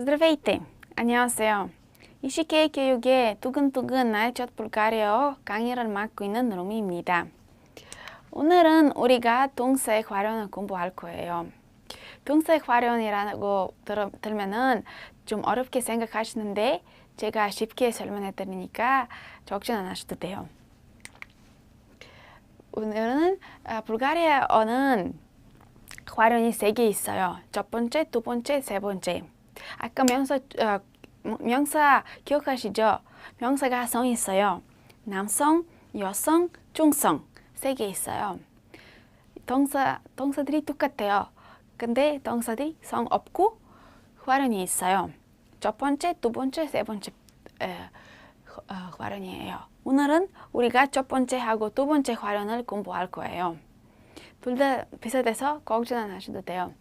Здравейте! 안녕하세요. 이시케이 교육의 두근두근 날첫 불가리어 강의를 맡고 있는 루미입니다. 오늘은 우리가 동색 활용을 공부할 거예요. 동색 활용이라고 들, 들면은 좀 어렵게 생각하시는데 제가 쉽게 설명해 드리니까 걱정 안 하셔도 돼요. 오늘은 아, 불가리아어는 활용이 세 개 있어요. 첫 번째, 두 번째, 세 번째. 아까 명사 어, 명사 기억하시죠? 명사가 성 있어요. 남성, 여성, 중성 세 개 있어요. 동사 동사들이 똑같아요. 근데 동사들이 성 없고 활용이 있어요. 첫 번째, 두 번째, 세 번째 에, 어, 활용이에요. 오늘은 우리가 첫 번째 하고 두 번째 활용을 공부할 거예요. 둘 다 비슷해서 걱정 안 하셔도 돼요.